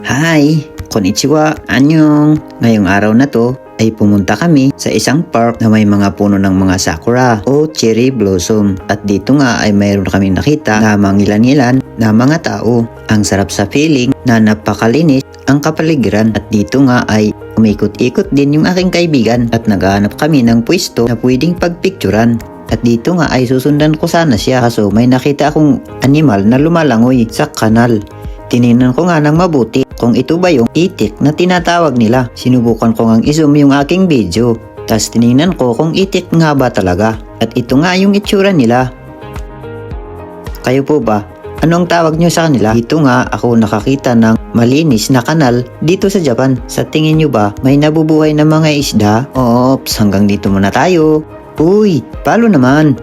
Hi! Konnichiwa! Anyong! Ngayong araw na to ay pumunta kami sa isang park na may mga puno ng mga sakura o cherry blossom. At dito nga ay mayroon kami nakita na mangilan-ilan na mga tao. Ang sarap sa feeling na napakalinis ang kapaligiran at dito nga ay umikot-ikot din yung aking kaibigan at naghahanap kami ng pwesto na pwedeng pagpicturan. At dito nga ay susundan ko sana siya kaso may nakita akong animal na lumalangoy sa kanal. Tinignan ko nga ng mabuti kung ito ba yung itik na tinatawag nila. Sinubukan ko ngang i-zoom yung aking video. Tapos tinignan ko kung itik nga ba talaga. At ito nga yung itsura nila. Kayo po ba? Anong tawag nyo sa kanila? Dito nga ako nakakita ng malinis na kanal dito sa Japan. Sa tingin nyo ba may nabubuhay na mga isda? Ops, hanggang dito muna tayo. Uy, palo naman.